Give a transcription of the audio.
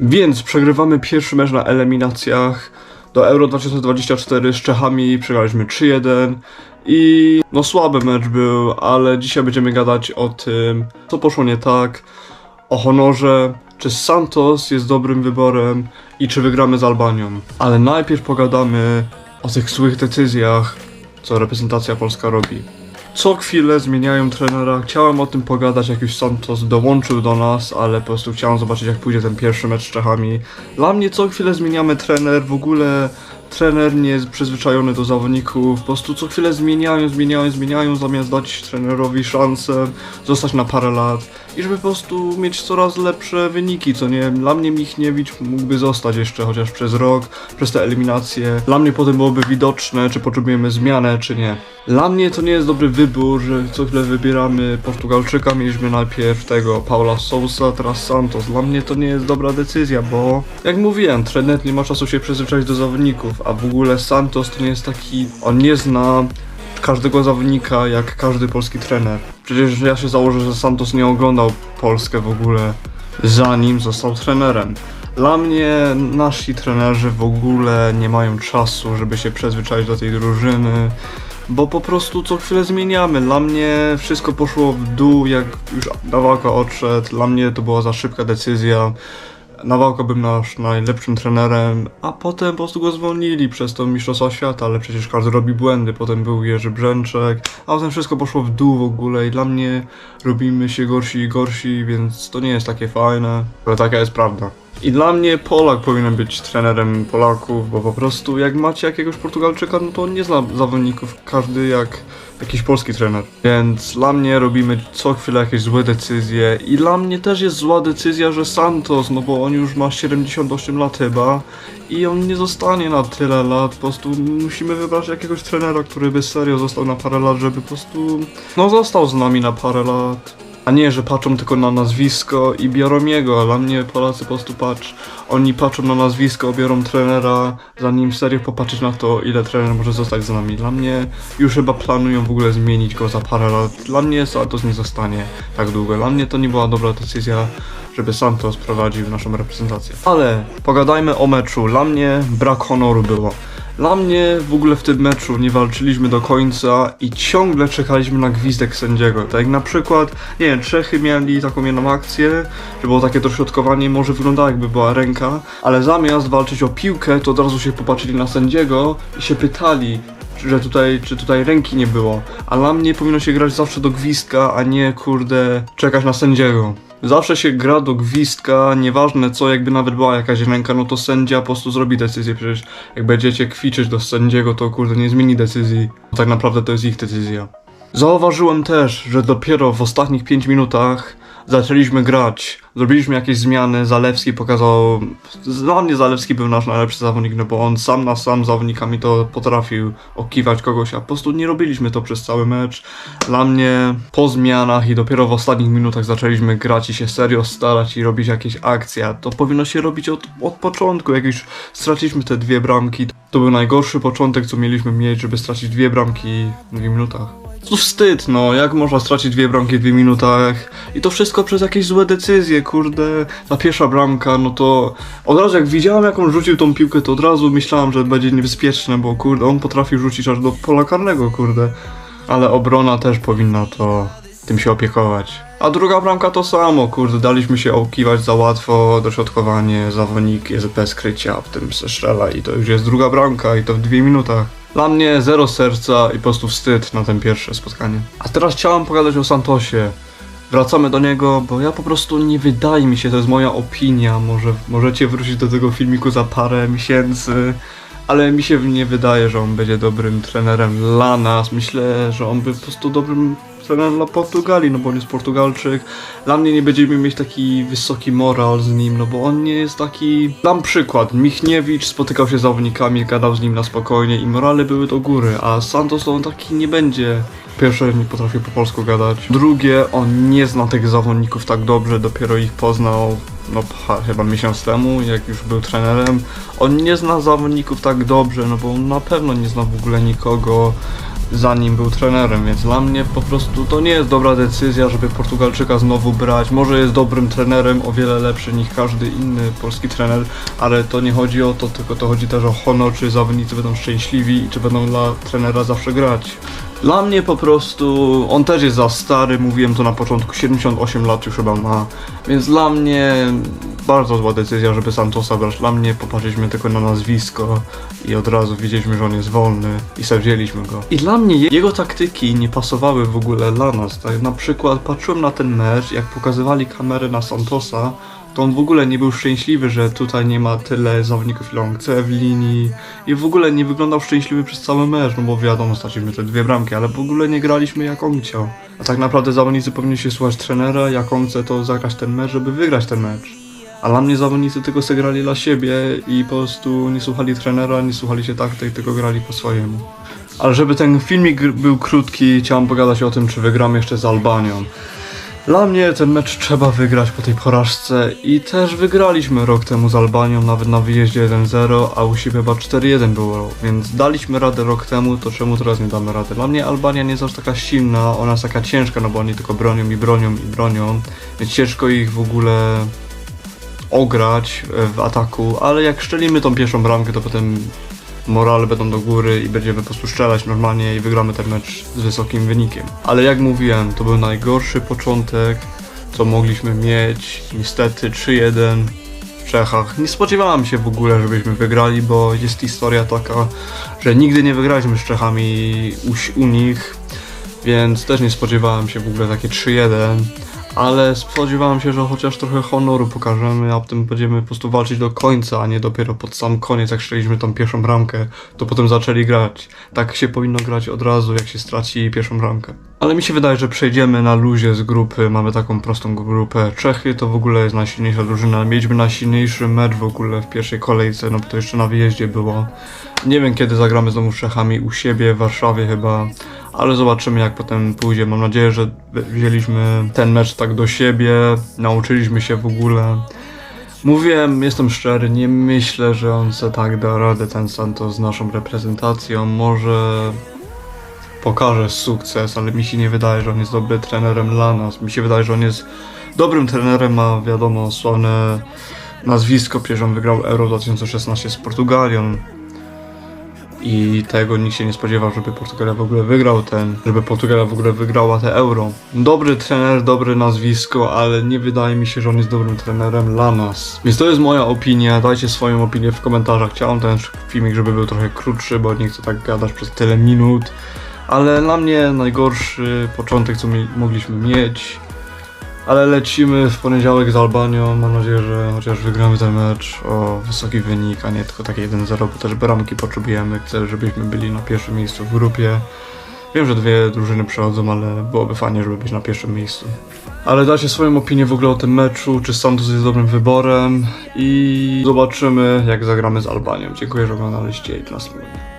Więc przegrywamy pierwszy mecz na eliminacjach do Euro 2024 z Czechami. Przegraliśmy 3-1 i no słaby mecz był, ale dzisiaj będziemy gadać o tym, co poszło nie tak, o honorze, czy Santos jest dobrym wyborem i czy wygramy z Albanią. Ale najpierw pogadamy o tych złych decyzjach, co reprezentacja polska robi. Co chwilę zmieniają trenera. Chciałem o tym pogadać, jak już Santos dołączył do nas, ale po prostu chciałem zobaczyć, jak pójdzie ten pierwszy mecz z Czechami. Dla mnie co chwilę zmieniamy trener, w ogóle trener nie jest przyzwyczajony do zawodników, po prostu co chwilę zmieniają, zmieniają, zmieniają, zamiast dać trenerowi szansę zostać na parę lat i żeby po prostu mieć coraz lepsze wyniki, co nie? Dla mnie Michniewicz mógłby zostać jeszcze chociaż przez rok, przez te eliminacje. Dla mnie potem byłoby widoczne, czy potrzebujemy zmianę, czy nie. Dla mnie to nie jest dobry wybór, że co chwilę wybieramy Portugalczyka, mieliśmy najpierw tego Paula Sousa, teraz Santos. Dla mnie to nie jest dobra decyzja, bo jak mówiłem, trener nie ma czasu się przyzwyczaić do zawodników, a w ogóle Santos to nie jest taki, on nie zna każdego zawodnika jak każdy polski trener. Przecież ja się założę, że Santos nie oglądał Polskę w ogóle zanim został trenerem. Dla mnie nasi trenerzy w ogóle nie mają czasu, żeby się przyzwyczaić do tej drużyny, bo po prostu co chwilę zmieniamy. Dla mnie wszystko poszło w dół, jak już Nawałka odszedł. Dla mnie to była za szybka decyzja. Nawałka był nasz najlepszym trenerem, a potem po prostu go zwolnili przez to Mistrzostwa Świata, ale przecież każdy robi błędy. Potem był Jerzy Brzęczek, a potem wszystko poszło w dół w ogóle i dla mnie robimy się gorsi i gorsi, więc to nie jest takie fajne, ale taka jest prawda. I dla mnie Polak powinien być trenerem Polaków, bo po prostu jak macie jakiegoś Portugalczyka, no to on nie zna zawodników każdy jak jakiś polski trener. Więc dla mnie robimy co chwilę jakieś złe decyzje i dla mnie też jest zła decyzja, że Santos, no bo on już ma 78 lat chyba i on nie zostanie na tyle lat, po prostu musimy wybrać jakiegoś trenera, który by serio został na parę lat, żeby po prostu, no został z nami na parę lat. A nie, że patrzą tylko na nazwisko i biorą jego, dla mnie Polacy po prostu patrz, oni patrzą na nazwisko, biorą trenera, zanim serio popatrzeć na to, ile trener może zostać z nami. Dla mnie już chyba planują w ogóle zmienić go za parę lat. Dla mnie Santos nie zostanie tak długo. Dla mnie to nie była dobra decyzja, żeby Santos prowadził naszą reprezentację. Ale pogadajmy o meczu. Dla mnie brak honoru było. Dla mnie w ogóle w tym meczu nie walczyliśmy do końca i ciągle czekaliśmy na gwizdek sędziego. Tak jak na przykład, nie wiem, Czechy mieli taką jedną akcję, że było takie dośrodkowanie, może wyglądało jakby była ręka, ale zamiast walczyć o piłkę, to od razu się popatrzyli na sędziego i się pytali, że tutaj, czy tutaj ręki nie było. A dla mnie powinno się grać zawsze do gwizdka, a nie kurde czekać na sędziego. Zawsze się gra do gwizdka, nieważne co, jakby nawet była jakaś ręka, no to sędzia po prostu zrobi decyzję, przecież jak będziecie kwiczyć do sędziego, to kurde nie zmieni decyzji. Tak naprawdę to jest ich decyzja. Zauważyłem też, że dopiero w ostatnich 5 minutach zaczęliśmy grać. Zrobiliśmy jakieś zmiany, Zalewski pokazał... Dla mnie Zalewski był nasz najlepszy zawodnik, no bo on sam na sam zawodnikami to potrafił okiwać kogoś, a po prostu nie robiliśmy to przez cały mecz. Dla mnie po zmianach i dopiero w ostatnich minutach zaczęliśmy grać i się serio starać i robić jakieś akcje, to powinno się robić od, od początku, jak już straciliśmy te dwie bramki. To był najgorszy początek, co mieliśmy mieć, żeby stracić dwie bramki w minutach. To wstyd, no, jak można stracić dwie bramki w dwóch minutach? I to wszystko przez jakieś złe decyzje, kurde. Ta pierwsza bramka, no to od razu jak widziałem, jak on rzucił tą piłkę, to od razu myślałem, że będzie niebezpieczne, bo kurde, on potrafił rzucić aż do pola karnego, kurde. Ale obrona też powinna to tym się opiekować. A druga bramka to samo, kurde, daliśmy się okiwać za łatwo, dośrodkowanie, zawodnik jest bez krycia, w tym strzela i to już jest druga bramka i to w dwie minutach. Dla mnie zero serca i po prostu wstyd na ten pierwsze spotkanie. A teraz chciałem pogadać o Santosie. Wracamy do niego, bo ja po prostu nie wydaje mi się, to jest moja opinia, może możecie wrócić do tego filmiku za parę miesięcy, ale mi się nie wydaje, że on będzie dobrym trenerem dla nas. Myślę, że on by po prostu dobrym trenerem dla Portugalii, no bo on jest Portugalczyk. Dla mnie nie będziemy mieć taki wysoki moral z nim, no bo on nie jest taki... Dam przykład, Michniewicz spotykał się z zawodnikami, gadał z nim na spokojnie i morale były do góry, a Santos on taki nie będzie. Pierwsze, nie potrafię po polsku gadać. Drugie, on nie zna tych zawodników tak dobrze, dopiero ich poznał, no chyba miesiąc temu, jak już był trenerem. On nie zna zawodników tak dobrze, no bo na pewno nie zna w ogóle nikogo zanim był trenerem, więc dla mnie po prostu to nie jest dobra decyzja, żeby Portugalczyka znowu brać. Może jest dobrym trenerem, o wiele lepszy niż każdy inny polski trener, ale to nie chodzi o to, tylko to chodzi też o honor, czy zawodnicy będą szczęśliwi i czy będą dla trenera zawsze grać. Dla mnie po prostu on też jest za stary, mówiłem to na początku, 78 lat już chyba ma, więc dla mnie bardzo zła decyzja, żeby Santosa brać. Dla mnie popatrzyliśmy tylko na nazwisko i od razu widzieliśmy, że on jest wolny i sobie wzięliśmy go. I dla mnie je- jego taktyki nie pasowały w ogóle dla nas. Tak na przykład patrzyłem na ten mecz, jak pokazywali kamerę na Santosa, to on w ogóle nie był szczęśliwy, że tutaj nie ma tyle zawodników, ile on chce w linii i w ogóle nie wyglądał szczęśliwy przez cały mecz, no bo wiadomo, straciliśmy te dwie bramki, ale w ogóle nie graliśmy jak on chciał. A tak naprawdę zawodnicy powinni się słuchać trenera, jak on chce to zagrać ten mecz, żeby wygrać ten mecz. A dla mnie zawodnicy tylko se grali dla siebie i po prostu nie słuchali trenera, nie słuchali się taktyk, tylko grali po swojemu. Ale żeby ten filmik był krótki, chciałem pogadać o tym, czy wygramy jeszcze z Albanią. Dla mnie ten mecz trzeba wygrać po tej porażce i też wygraliśmy rok temu z Albanią, nawet na wyjeździe 1-0, a u siebie chyba 4-1 było, więc daliśmy radę rok temu, to czemu teraz nie damy rady? Dla mnie Albania nie jest aż taka silna, ona jest taka ciężka, no bo oni tylko bronią i bronią i bronią, więc ciężko ich w ogóle ograć w ataku, ale jak szczelimy tą pierwszą bramkę, to potem morale będą do góry i będziemy po prostu strzelać normalnie i wygramy ten mecz z wysokim wynikiem. Ale jak mówiłem, to był najgorszy początek, co mogliśmy mieć. Niestety 3-1 w Czechach. Nie spodziewałem się w ogóle, żebyśmy wygrali, bo jest historia taka, że nigdy nie wygraliśmy z Czechami u, u nich, więc też nie spodziewałem się w ogóle takie 3-1 ale spodziewałem się, że chociaż trochę honoru pokażemy, a potem będziemy po prostu walczyć do końca, a nie dopiero pod sam koniec, jak strzeliśmy tą pierwszą bramkę, to potem zaczęli grać. Tak się powinno grać od razu, jak się straci pierwszą bramkę. Ale mi się wydaje, że przejdziemy na luzie z grupy, mamy taką prostą grupę. Czechy to w ogóle jest najsilniejsza drużyna, mieliśmy najsilniejszy mecz w ogóle w pierwszej kolejce, no bo to jeszcze na wyjeździe było. Nie wiem kiedy zagramy znowu z Czechami, u siebie, w Warszawie chyba, ale zobaczymy jak potem pójdzie. Mam nadzieję, że wzięliśmy ten mecz tak do siebie, nauczyliśmy się w ogóle. Mówiłem, jestem szczery, nie myślę, że on se tak da radę, ten Santos z naszą reprezentacją. Może pokaże sukces, ale mi się nie wydaje, że on jest dobrym trenerem dla nas. Mi się wydaje, że on jest dobrym trenerem, ma wiadomo sławne nazwisko, przecież on wygrał Euro 2016 z Portugalią. I tego nikt się nie spodziewał, żeby Portugalia w ogóle wygrał ten, żeby Portugalia w ogóle wygrała te euro. Dobry trener, dobre nazwisko, ale nie wydaje mi się, że on jest dobrym trenerem dla nas. Więc to jest moja opinia, dajcie swoją opinię w komentarzach. Chciałem ten filmik, żeby był trochę krótszy, bo nie chcę tak gadać przez tyle minut. Ale dla mnie najgorszy początek, co mi, mogliśmy mieć. Ale lecimy w poniedziałek z Albanią. Mam nadzieję, że chociaż wygramy ten mecz o wysoki wynik, a nie tylko takie 1-0, bo też bramki potrzebujemy. Chcę, żebyśmy byli na pierwszym miejscu w grupie. Wiem, że dwie drużyny przechodzą, ale byłoby fajnie, żeby być na pierwszym miejscu. Ale dajcie swoją opinię w ogóle o tym meczu, czy Santos jest dobrym wyborem i zobaczymy, jak zagramy z Albanią. Dziękuję, że oglądaliście i dla następnego.